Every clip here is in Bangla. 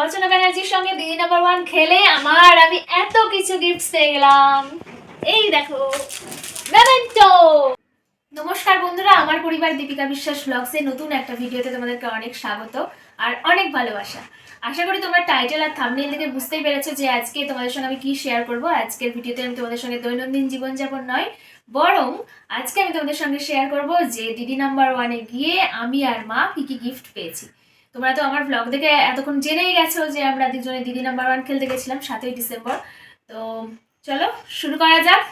রচনা ব্যানার্জির সঙ্গে দিদি নাম্বার ওয়ান খেলে আমার আমি এত কিছু গিফট পেয়ে গেলাম। এই দেখো মেমেন্টো নমস্কার বন্ধুরা, আমার পরিবার দীপিকা বিশ্বাস ব্লগসে নতুন একটা ভিডিওতে তোমাদেরকে অনেক স্বাগত আর অনেক ভালোবাসা। আশা করি তোমার টাইটেল আর থাম্বনেল দেখে বুঝতেই পেরেছ যে আজকে তোমাদের সঙ্গে আমি কি শেয়ার করব। আজকের ভিডিওতে আমি তোমাদের সঙ্গে দৈনন্দিন জীবনযাপন নয়, বরং আজকে আমি তোমাদের সঙ্গে শেয়ার করব যে দিদি নাম্বার ওয়ানে গিয়ে আমি আর মা কি কি গিফট পেয়েছি। তোমরা তো আমার ব্লগ দেখে এতক্ষণ জেনেই গেছো যে আমরা দুজনে দিদি নাম্বার ওয়ান খেলতে গেছিলাম সাতই ডিসেম্বর তো চলো শুরু করা যাক।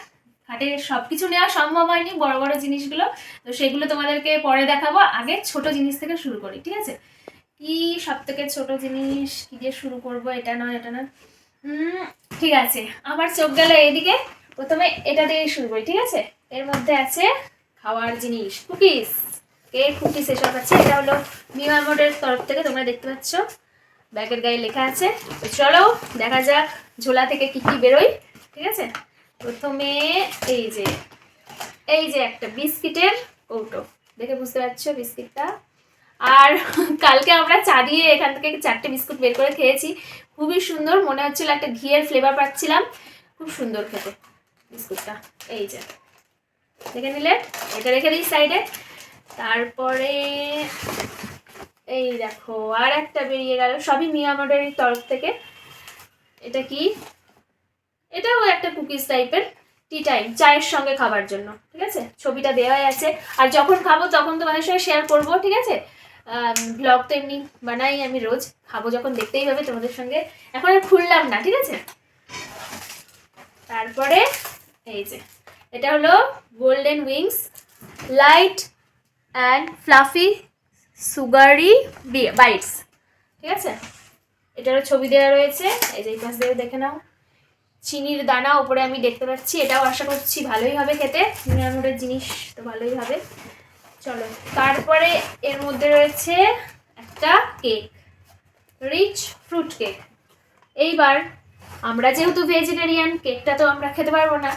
হাটে সব কিছু নেওয়া সম্ভব হয়নি বড় বড় জিনিসগুলো। তো সেগুলো তোমাদেরকে পরে দেখাবো। আগে ছোট জিনিস থেকে শুরু করি ঠিক আছে? কি সব থেকে ছোট জিনিস? কি দিয়ে শুরু করব? এটা নয় এটা উম, ঠিক আছে। আমার চোখ গেল এদিকে প্রথমে এটা দিয়েই শুরু করি ঠিক আছে? এর মধ্যে আছে খাওয়ার জিনিস কুকিজ। কেক কুকিজ এসব আছে এটা হলো মিয়া মোডের তরফ থেকে, তোমরা দেখতে পাচ্ছ। ব্যাগের গায়ে লেখা আছে। চলো, দেখা যাক ঝোলা থেকে কি কি বেরোয়, ঠিক আছে? প্রথমে এই যে এই যে একটা বিস্কিটের কৌটো। দেখে বুঝতে পারছ বিস্কিটটা? আর কালকে আমরা চা দিয়ে এখান থেকে চারটে বিস্কুট বের করে খেয়েছি। খুবই সুন্দর, মনে হচ্ছিল একটা ঘিয়ের ফ্লেভার পাচ্ছিলাম। খুব সুন্দর খেতে, বিস্কুটটা। এই যে, দেখে নিলে? এটা রেখে দিই সাইডে তারপরে এই দেখো, আর একটা বেরিয়ে গেল। সবই মিয়ামোডের তরফ থেকে। এটা কি? এটাও একটা কুকিজ টাইপের টি টাইম চায়ের সঙ্গে খাবার জন্য, ঠিক আছে? ছবিটা দেওয়াই আছে। আর যখন খাব, তখন তোমাদের সঙ্গে শেয়ার করব, ঠিক আছে? ব্লগ তো এমনি বানাই আমি রোজ। খাব যখন দেখতেই হবে তোমাদের সঙ্গে। এখন আর খুললাম না, ঠিক আছে? তারপরে, এই যে, এটা হলো golden wings light and fluffy sugary bites ঠিক আছে? এটারও ছবি দেওয়া রয়েছে। এই যে এই পাশ দিয়ে দেখে নাও। চিনির দানা উপরে আমি দেখতে পাচ্ছি। এটাও আশা করছি ভালোই হবে খেতে। মিনানোরের জিনিস তো ভালোই হবে। চলো, তারপরে এর মধ্যে রয়েছে একটা কেক। রিচ ফ্রুট কেক এইবার আমরা যেহেতু ভেজিটেরিয়ান কেকটা তো আমরা খেতে পারব না।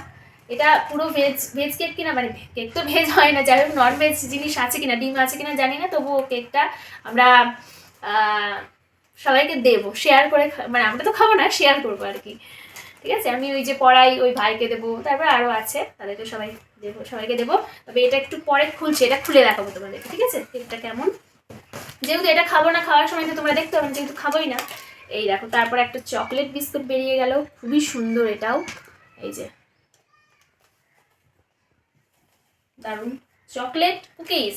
এটা পুরো ভেজ ভেজ কেক কিনা? মানে কেক তো ভেজ হয় না, যাই হোক নন ভেজ জিনিস আছে কিনা, ডিম আছে কিনা জানি না, তবুও কেকটা আমরা সবাইকে দেবো শেয়ার করে মানে আমরা তো খাব না শেয়ার করব আর কি। ঠিক আছে? আমি ওই যে পড়াই ওই ভাইকে দেবো, তারপর আরও আছে, তাদেরকে সবাই দেবো, সবাইকে দেবো। তবে এটা একটু পরে খুলছে, এটা খুলে দেখাবো তোমাদেরকে, ঠিক আছে? কেকটা কেমন? যেহেতু এটা খাব না, খাওয়ার সময় তো তোমরা দেখতে পাবেন যেহেতু খাবোই না। এই দেখো, তারপর একটা চকলেট বিস্কুট বেরিয়ে গেল, খুবই সুন্দর এটাও। এই যে দারুণ। চকলেট কুকিজ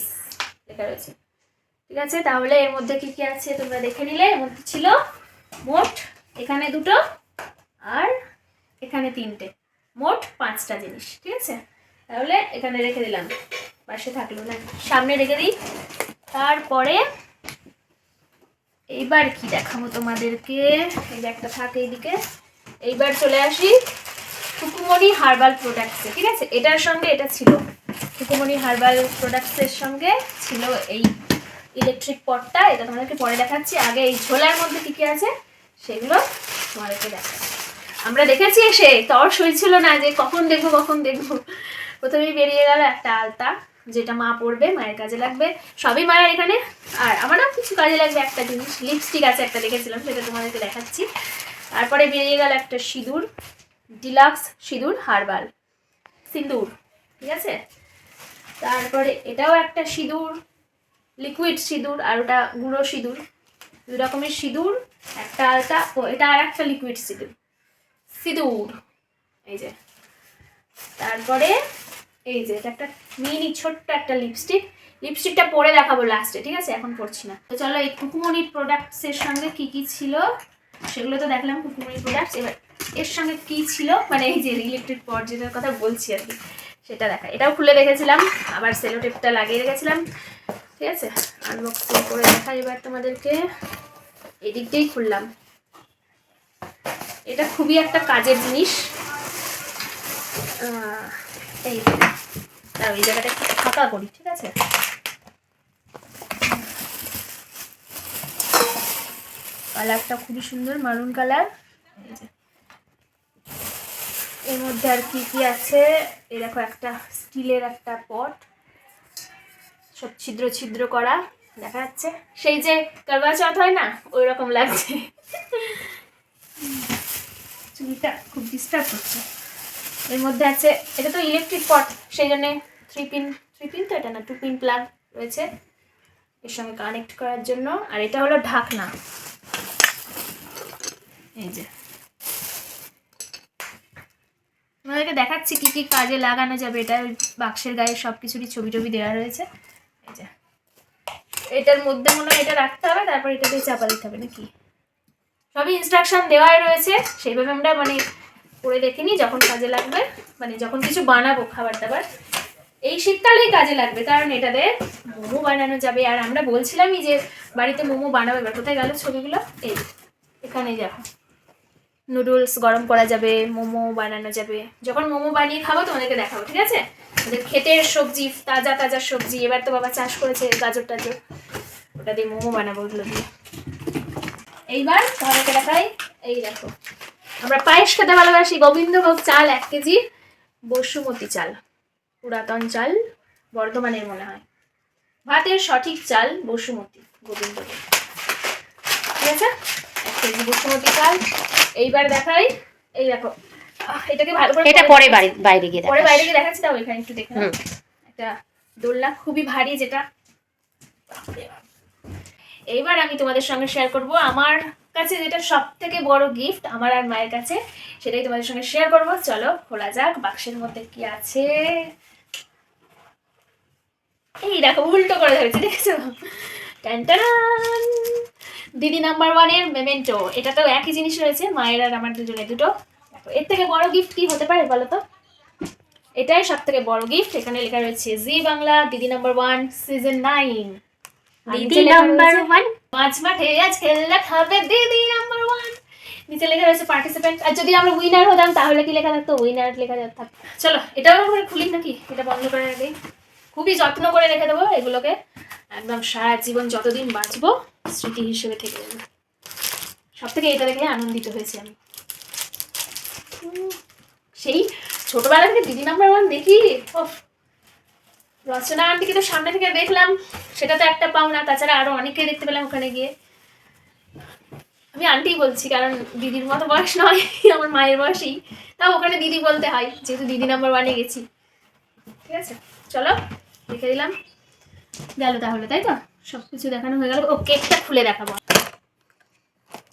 লেখা রয়েছে। ঠিক আছে, তাহলে এর মধ্যে কি কি আছে তোমরা দেখে নিলে? এর মধ্যে ছিল মোট এখানে দুটো আর এখানে তিনটে। মোট পাঁচটা জিনিস, ঠিক আছে? তাহলে এখানে রেখে দিলাম। পাশে থাকল না? সামনে রেখে দিই। তারপরে এইবার কি দেখাবো তোমাদেরকে? এই একটা থাকে এইদিকে। এইবার চলে আসি কুকুমনি হার্বাল প্রোডাক্টসে, ঠিক আছে? এটার সঙ্গে এটা ছিল। কুকুমনি হার্বাল প্রোডাক্টসের সঙ্গে ছিল এই ইলেকট্রিক পটটা এটা তোমাদেরকে পরে দেখাচ্ছি। আগে এই ঝোলার মধ্যে কী কী আছে, সেগুলো তোমাদেরকে দেখাচ্ছি। আমরা দেখেছি এসে তর্স ছিল না যে কখন দেখব কখন দেখব। প্রথমেই বেরিয়ে গেল একটা আলতা, যেটা মা পরবে, মায়ের কাজে লাগবে। সবই মায়ের এখানে। আর আমারও কিছু কাজে লাগবে, একটা জিনিস লিপস্টিক আছে একটা দেখেছিলাম, সেটা তোমাদেরকে দেখাচ্ছি। তারপরে বেরিয়ে গেল একটা সিঁদুর ডিলাক্স সিঁদুর হার্বাল সিঁদুর, ঠিক আছে? তারপরে এটাও একটা সিঁদুর লিকুইড সিঁদুর আর ওটা গুঁড়ো সিঁদুর। দুই রকমের সিঁদুর, একটা আলতা ও এটা আর একটা লিকুইড সিঁদুর। সিঁদুর, এই যে। তারপরে এই যে, এটা একটা মিনি ছোট্ট একটা লিপস্টিক লিপস্টিকটা পরে দেখাবো লাস্টে ঠিক আছে? এখন পড়ছি না। তো চলো এই কুকুমনির প্রোডাক্টসের সঙ্গে কি কি ছিল? সেগুলো তো দেখলাম, কুকুমনির প্রোডাক্টস এবার এর সঙ্গে কি ছিল? মানে এই যে ইলেকট্রিক পট যেটার কথা বলছি আর কি। সেটা দেখা। এটাও খুলে রেখেছিলাম, আবার সেলো টেপটা লাগিয়ে রেখেছিলাম। ঠিক আছে? আনবক্সিং করে দেখা এবার তোমাদেরকে। এই দিক দিয়েই খুললাম। এটা খুবই একটা কাজের জিনিস। এই জায়গাটা একটু ফাঁকা করি, ঠিক আছে? কালারটা খুবই সুন্দর মারুন কালার। এর মধ্যে আর কি কি আছে? এই দেখো একটা স্টিলের একটা পট। সব ছিদ্র ছিদ্র করা দেখা যাচ্ছে। সেই যে করবা চৌথ হয় না ওই রকম লাগছে। চুলটা খুব ডিস্টার্ব করছে। এর মধ্যে আছে এটা তো ইলেকট্রিক পট সেই জন্য থ্রি পিন থ্রি পিন তো এটা না টু পিন প্লাগ রয়েছে। এর সঙ্গে কানেক্ট করার জন্য। আর এটা হলো ঢাকনা। এই যে। তোমাদেরকে দেখাচ্ছি কি কি কাজে লাগানো যাবে। এটা ওই বাক্সের গায়ে সব কিছুরই ছবি টবি দেওয়া রয়েছে। এই যে। এটার মধ্যে মনে হয় এটা রাখতে হবে, তারপর এটা দিয়ে চাপা দিতে হবে নাকি? সবই ইনস্ট্রাকশন দেওয়াই রয়েছে। সেইভাবে আমরা মানে করে দেখিনি যখন কাজে লাগবে। মানে যখন কিছু বানাবো খাবার দাবার। এই শীতকালেই কাজে লাগবে, কারণ এটাতে মোমো বানানো যাবে। আর আমরা বলছিলামই যে বাড়িতে মোমো বানাবে, এবার কোথায় গেল ছবিগুলো? এই এখানে দেখো। নুডলস গরম করা যাবে, মোমো বানানো যাবে। যখন মোমো বানিয়ে খাব, তোমাদেরকে দেখাবো, ঠিক আছে? ক্ষেতের সবজি, তাজা তাজা সবজি, এবার তো বাবা চাষ করেছে গাজর টাজর। ওটা দিয়ে মোমো বানাবো ওগুলো দিয়ে। এইবার তোমাদেরকে দেখাই, এই দেখো। আমরা পায়েস খেতে ভালোবাসি, গোবিন্দভোগ চাল এক কেজি, বসুমতি চাল। পুরাতন চাল, বর্ধমানের মনে হয়। ভাতের সঠিক চাল বসুমতি, গোবিন্দভোগ। ঠিক আছে? কেজি বসুমতি চাল। এইবার দেখাই। এই দেখো। এটাকে ভালো করে এটা পরে বাড়ি বাইরে গিয়ে পরে বাইরে গিয়ে দেখাচ্ছি তাও এখানে একটু দেখে একটা দোলনা খুবই ভারী যেটা। এইবার আমি তোমাদের সঙ্গে শেয়ার করব। আমার কাছে যেটা সব থেকে বড় গিফট আমার আর মায়ের কাছে সেটাই তোমাদের সঙ্গে শেয়ার করব। চলো খোলা যাক বাক্সের মধ্যে কি আছে। এই দেখো উল্টো করে ধরেছে দেখেছ? দিদি নাম্বার ওয়ানের মেমেন্টো এটা তো একই জিনিস রয়েছে মায়ের আর আমার দুজনে দুটো। এর থেকে বড় গিফট কি হতে পারে বলো তো? এটাই সব থেকে বড় গিফট এখানে লেখা রয়েছে Zee Bangla Didi number one season nine Didi number one মাঝ মাঠে আজ খেলা খাবে দিদি নাম্বার ওয়ান নিচে লেখা রয়েছে পার্টিসিপেন্ট আর যদি আমরা উইনার হতাম তাহলে কি লেখা থাকতো? উইনার লেখা থাকতো। চলো এটাও করে খুলি নাকি? এটা বন্ধ করে আগে খুবই যত্ন করে রেখে দেবো, এগুলোকে একদম সারা জীবন যতদিন বাঁচবো স্মৃতি হিসেবে থেকে যাবে। সব থেকে এটা দেখে আনন্দিত হয়েছি আমি। সেই ছোটবেলা থেকে দিদি নাম্বার ওয়ান দেখি রচনা আন্টিকে তো সামনে থেকে দেখলাম, সেটা তো একটা পাওনা, তাছাড়া আরও অনেককে দেখতে পেলাম ওখানে গিয়ে। আমি আন্টি বলছি, কারণ দিদির মতো বয়স নয়, আমার মায়ের বয়সেই। তাও ওখানে দিদি বলতে হয়, যেহেতু দিদি নাম্বার ওয়ানে গেছি। ঠিক আছে? চলো। দেখে দিলাম। গেল তাহলে, তাই তো? সব কিছু দেখানো হয়ে গেল। ও কেকটা খুলে দেখাবো।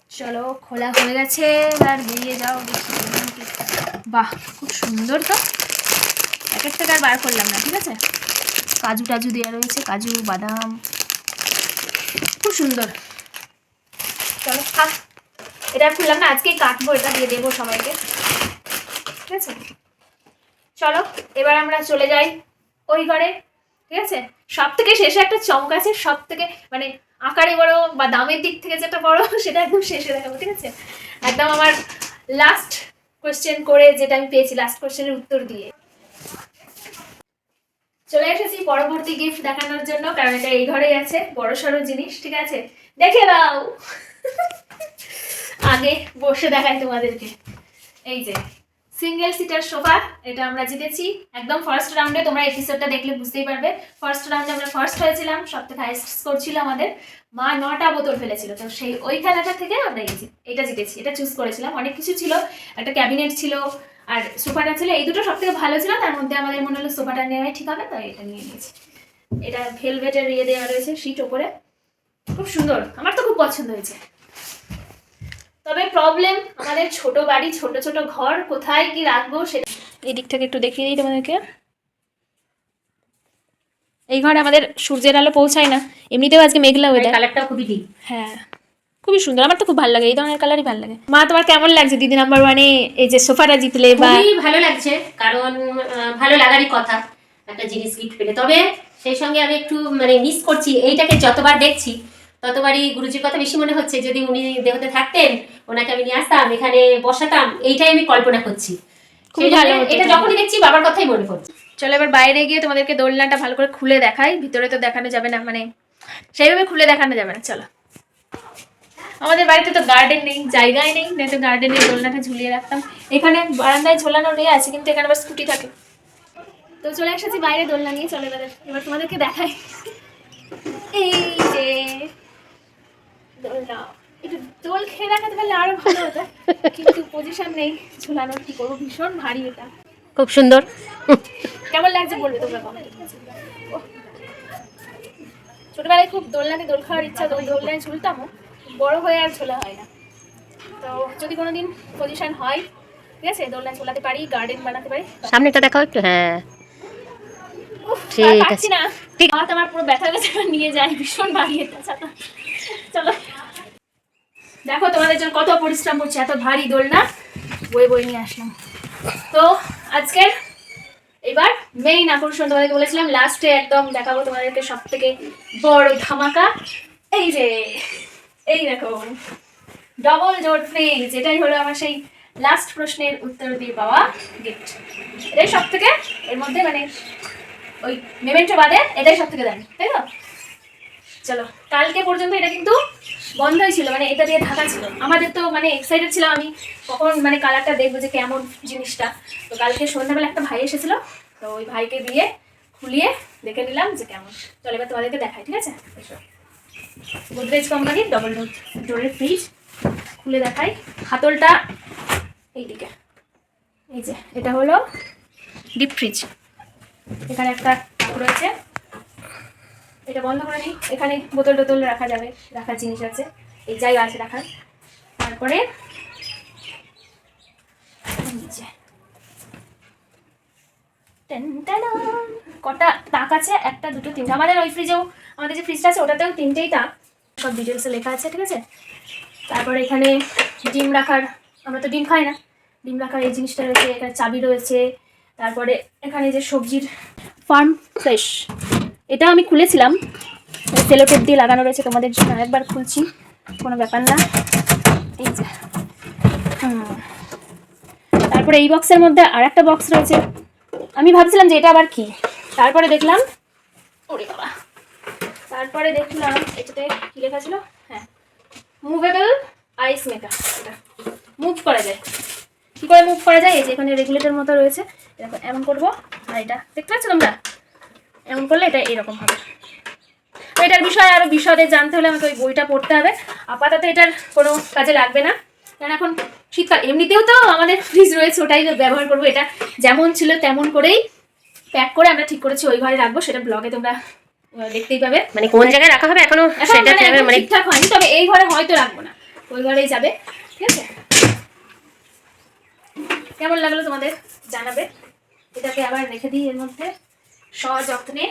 চলো, খোলা হয়ে গেছে। আর বেরিয়ে যাও। বাহ, খুব সুন্দর তো। এক এক টাকা আর বার করলাম না, ঠিক আছে? কাজু টাজু দেওয়া রয়েছে, কাজু, বাদাম। খুব সুন্দর। চলো, খা। এটা খুললাম না আজকেই কাটবো, এটা দিয়ে দেবো সবাইকে। ঠিক আছে? চলো, এবার আমরা চলে যাই ওই ঘরে। ঠিক আছে? সব থেকে শেষে একটা চমক আছে সব থেকে মানে আকারে বড় বা দামের দিক থেকে যেটা বড়, সেটা একদম শেষে দেখাবো, ঠিক আছে? একদম আমার লাস্ট কোয়েশ্চেন করে যেটা আমি পেয়েছি লাস্ট কোয়েশ্চেনের উত্তর দিয়ে। চলে এসেছি পরবর্তী গিফট দেখানোর জন্য, কারণ এটা এই ঘরেই আছে, বড় সড়ো জিনিস, ঠিক আছে? দেখে দাও আগে বসে দেখাই তোমাদেরকে। এই যে সিঙ্গেল সিটার সোফা এটা আমরা জিতেছি। একদম ফার্স্ট রাউন্ডে তোমরা এপিসোডটা দেখলে বুঝতেই পারবে। ফার্স্ট রাউন্ডে আমরা ফার্স্ট হয়েছিলাম সব থেকে হাইস্ট স্কোর ছিল আমাদের। মা নটা বোতল ফেলেছিল, তো সেই ওই খেলাটা থেকে আমরা এটা জিতেছি, এটা চুজ করেছিলাম। অনেক কিছু ছিল, একটা ক্যাবিনেট ছিল, আর সোফাটা ছিল, এই দুটো সব থেকে ভালো ছিল। তার মধ্যে আমাদের মনে হলো সোফাটা নেওয়াই ঠিক হবে, তাই এটা নিয়ে নিয়েছি। এটা ভেলভেটের ইয়ে দেওয়া রয়েছে সিট ওপরে। খুব সুন্দর, আমার তো খুব পছন্দ হয়েছে। তবে প্রবলেম আমাদের ছোট বাড়ি ছোট ছোট ঘর কোথায় কি রাখব সেটা এই দিকটাকে একটু দেখিয়ে দিই তোমাদেরকে। এই ঘরে আমাদের সূর্যের আলো পৌঁছায় না। এমনিতেও আজকে মেঘলা ওয়েদার কালারটা খুবই ঠিক। হ্যাঁ খুবই সুন্দর। আমার তো খুব ভালো লাগে। এই ধরনের কালারই ভালো লাগে। মা তোমার কেমন লাগছে দিদি নাম্বার ওয়ানে এই যে সোফাটা জিতলে বা খুবই ভালো লাগছে কারণ ভালো লাগারই কথা। একটা জিনিস গিফট পেলে। তবে সেই সঙ্গে আমি একটু মানে মিস করছি। এইটাকে যতবার দেখছি ততবারই গুরুজির কথা বেশি মনে হচ্ছে। যদি উনি দেহতে থাকতেন ওনাকে আমি নিয়ে আসতাম এখানে বসাতাম এইটাই আমি কল্পনা করছি। এটা যখনই দেখছি বাবার কথাই মনে পড়ছে। চলো এবার বাইরে গিয়ে তোমাদেরকে দোলনাটা ভালো করে খুলে দেখাই। ভিতরে তো দেখানো যাবে না মানে সেইভাবে খুলে দেখানো যাবে না। চলো। আমাদের বাড়িতে তো গার্ডেন নেই জায়গায় নেই নয়তো গার্ডেনে দোলনাটা ঝুলিয়ে রাখতাম। এখানে বারান্দায় ঝোলানো নিয়ে আছে কিন্তু এখানে আবার স্কুটি থাকে। তো চলে এসেছি বাইরে দোলনা নিয়ে। চলে এবার এবার তোমাদেরকে দেখাই। এই যে দোলনা একটু দোল খেয়ে রাখাতে পারলে আরও ভালো হতো। কিন্তু পজিশন নেই ঝুলানোর কি করব? ভীষণ ভারী এটা। খুব সুন্দর। কেমন লাগছে বলবে তোমরা ছোটবেলায় খুব দোলনাতে দোল খাওয়ার ইচ্ছা দোল দোলনায় ঝুলতামও বড় হয়ে আর ঝোলা হয় না। তো যদি কোনোদিন পজিশন হয় ঠিক আছে দোলনায় ঝোলাতে পারি গার্ডেন বানাতে পারি। সামনেটা দেখাও একটু হ্যাঁ। ঠিক আছে। না। ঠিক। হাত আমার পুরো ব্যথা ব্যথা নিয়ে যায় ভীষণ ভারী এটা ছাতা। চলো। দেখো, তোমাদের জন্য কত পরিশ্রম করছে, এত ভারী দোলনা। বই বই নিয়ে আসলাম। তো, আজকের এবার মেইন আকর্ষণ তোমাদেরকে বলেছিলাম লাস্টে একদম দেখাবো তোমাদেরকে সব থেকে বড় ধামাকা। এই যে, এই দেখো ডবল জোর ফ্রিজ এটাই হলো আমার সেই লাস্ট প্রশ্নের উত্তর দিয়ে পাওয়া গিফট এটাই সব থেকে এর মধ্যে মানে ওই মেমেন্টো বাদে এটাই সব থেকে দামি, তাই তো? চলো কালকে পর্যন্ত এটা কিন্তু বন্ধই ছিল মানে এটা দিয়ে ঢাকা ছিল। আমাদের তো মানে এক্সাইটেড ছিলাম আমি কখন মানে কালারটা দেখব যে কেমন জিনিসটা। তো কালকে সন্ধ্যাবেলা একটা ভাই এসেছিল তো ওই ভাইকে দিয়ে খুলিয়ে দেখে নিলাম যে কেমন। চলো এবার তোমাদেরকে দেখাই ঠিক আছে? গোদরেজ কোম্পানির ডবল ডোর ডোরের ফ্রিজ খুলে দেখাই। হাতলটা এইদিকে। এই যে এটা হলো ডিপ ফ্রিজ এখানে একটা রয়েছে। এটা বন্ধ করে নিই এখানে বোতল টোতল রাখা যাবে, রাখার জিনিস আছে। এই জায়গা আছে রাখার। তারপরে। কটা তাক আছে? একটা, দুটো, তিনটা। আমাদের ওই ফ্রিজেও আমাদের যে ফ্রিজটা আছে, ওটাতেও তিনটেই তাক। সব ডিটেলসে লেখা আছে, ঠিক আছে? তারপরে এখানে ডিম রাখার, আমরা তো ডিম খাই না। ডিম রাখার এই জিনিসটা রয়েছে, এখানে চাবি রয়েছে। তারপরে এখানে যে সবজির ফার্ম ফ্রেশ এটা আমি খুলেছিলাম। সেলোটেপ দিয়ে লাগানো রয়েছে, তোমাদের জন্য একবার খুলছি। কোনো ব্যাপার না। এই যে। তারপরে এই বক্সের মধ্যে আর একটা বক্স রয়েছে। আমি ভাবছিলাম যে এটা আবার কি? তারপরে দেখলাম, ওরে বাবা। তারপরে দেখলাম, এটাতে কি লেখা ছিল? হ্যাঁ। মুভেবল আইস মেকার এটা। মুভ করা যায়। কি করে মুভ করা যায়? এই যে এখানে রেগুলেটর মতো রয়েছে। এরকম এমন করব। আর এটা, দেখতে পাচ্ছ তোমরা? এমন করলে এটা এরকম হবে। তো এটার বিষয়ে আরও বিশদে জানতে হলে আমাকে ওই বইটা পড়তে হবে। আপাতত এটার কোনো কাজে লাগবে না। কারণ এখন শীতকাল এমনিতেও তো আমাদের ফ্রিজ রয়েছে ওটাই ব্যবহার করব এটা। যেমন ছিল তেমন করেই প্যাক করে আমরা ঠিক করেছি ওই ঘরে রাখব সেটা ব্লগে তোমরা দেখতেই পাবে। মানে কোন জায়গায় রাখা হবে? এখনও সেটা মানে মানে ঠিকঠাক হয়নি তবে এই ঘরে হয়তো রাখব না। ওই ঘরেই যাবে ঠিক আছে? কেমন লাগল তোমাদের জানাবে? এটাকে আবার রেখে দিই এর মধ্যে। সযত্নে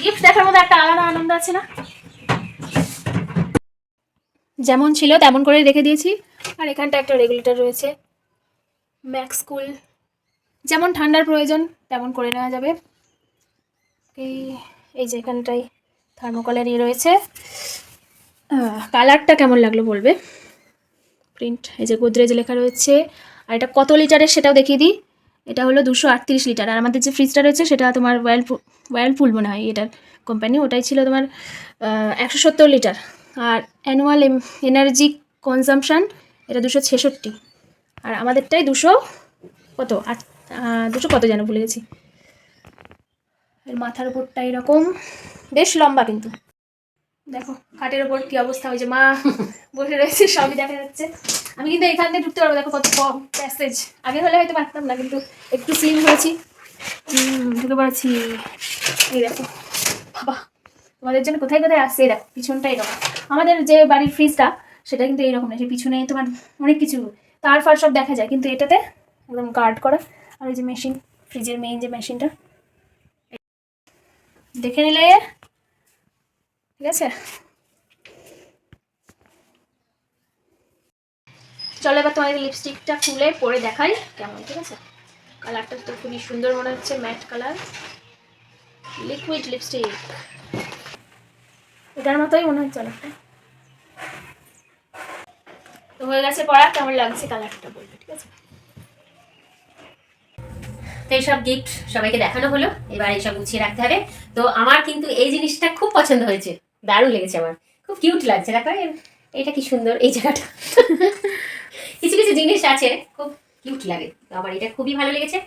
গিফট দেখার মধ্যে একটা আলাদা আনন্দ আছে না? যেমন ছিল তেমন করে রেখে দিয়েছি। আর এখানটা একটা রেগুলেটর রয়েছে। ম্যাক্স কুল যেমন ঠান্ডার প্রয়োজন, তেমন করে নেওয়া যাবে। এই এই যে এখানটাই থার্মোকলের ইয়ে রয়েছে। কালারটা কেমন লাগল বলবে? প্রিন্ট এই যে গোদরেজ লেখা রয়েছে। আর এটা কত লিটারের সেটাও দেখিয়ে দিই। এটা হলো দুশো আটত্রিশ লিটার। আর আমাদের যে ফ্রিজটা রয়েছে, সেটা তোমার ওয়ার্লপুল ওয়ার্লপুল মনে হয় এটার কোম্পানি ওটাই ছিল তোমার একশো সত্তর লিটার। আর অ্যানুয়াল এনার্জি কনজামশান এটা দুশো ছেষট্টি। আর আমাদেরটাই দুশো কত? আট দুশো কত যেন ভুলে গেছি। এর মাথার উপরটা এরকম। বেশ লম্বা কিন্তু। দেখো, খাটের ওপর কি অবস্থা হয়েছে, মা বসে রয়েছে, সবই দেখা যাচ্ছে। আমি কিন্তু এখান থেকে ঢুকতে পারব। দেখো কত কম প্যাসেজ আগে হলে হয়তো পারতাম না, কিন্তু একটু স্লিম হয়েছি ঢুকে পড়েছি। এই দেখো। বাবা, তোমাদের জন্য কোথায় কোথায় আসছে? এই দেখো পিছনটা এরকম। আমাদের যে বাড়ির ফ্রিজটা সেটা কিন্তু এইরকম না সে পিছনে তোমার অনেক কিছু। তার ফার সব দেখা যায়, কিন্তু এটাতে একদম গার্ড করা। আর এই যে মেশিন ফ্রিজের মেইন যে মেশিনটা দেখে নিলে। ঠিক আছে? চলো এবার তোমাদের লিপস্টিকটা খুলে পরে দেখাই কেমন, ঠিক আছে? কালারটা তো খুবই সুন্দর মনে হচ্ছে ম্যাট কালার লিকুইড লিপস্টিক এটার মতোই মনে হচ্ছে অনেকটা। তো হয়ে গেছে পড়া, কেমন লাগছে কালারটা বলবে, ঠিক আছে? তো এইসব গিফট সবাইকে দেখানো হলো, এবার এইসব গুছিয়ে রাখতে হবে। তো আমার কিন্তু এই জিনিসটা খুব পছন্দ হয়েছে, দারুণ লেগেছে আমার। খুব কিউট লাগছে, দেখো এটা কি সুন্দর, এই জায়গাটা। কিছু কিছু জিনিস আছে, খুব কিউট লাগে। আমার এটা খুবই ভালো লেগেছে।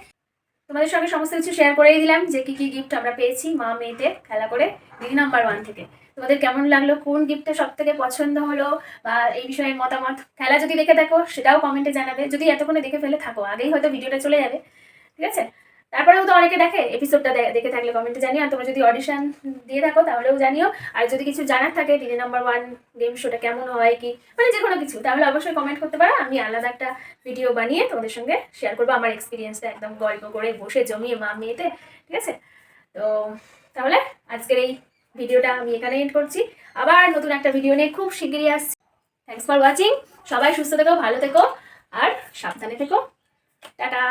তোমাদের সঙ্গে সমস্ত কিছু শেয়ার করেই দিলাম, যে কি কি গিফট আমরা পেয়েছি মা মেয়েতে খেলা করে দিদি নাম্বার ওয়ান থেকে। তোমাদের কেমন লাগল, কোন গিফটটা সব থেকে পছন্দ হলো, বা এই বিষয়ে মতামত, খেলা যদি দেখে থাকো, সেটাও কমেন্টে জানাবে। যদি এতক্ষণে দেখে ফেলে থাকো, আগেই হয়তো ভিডিওটা চলে যাবে। ঠিক আছে? তারপরেও তো অনেকে দেখে এপিসোডটা দেখে থাকলে কমেন্টে জানিও। আর তোমরা যদি অডিশন দিয়ে থাকো, তাহলেও জানিও। আর যদি কিছু জানার থাকে দিদি নাম্বার ওয়ান গেম শোটা কেমন হয়, কি মানে যে কোনো কিছু, তাহলে অবশ্যই কমেন্ট করতে পারো। আমি আলাদা একটা ভিডিও বানিয়ে তোমাদের সঙ্গে শেয়ার করব। আমার এক্সপিরিয়েন্সটা একদম গল্প করে বসে জমিয়ে মা মেয়েতে ঠিক আছে? তো, তাহলে আজকের এই ভিডিওটা আমি এখানে এন্ড করছি। আবার নতুন একটা ভিডিও নিয়ে খুব শিগগিরই আসছি। থ্যাংকস ফর ওয়াচিং সবাই সুস্থ থেকো, ভালো থেকো, আর সাবধানে থেকো। টাটা!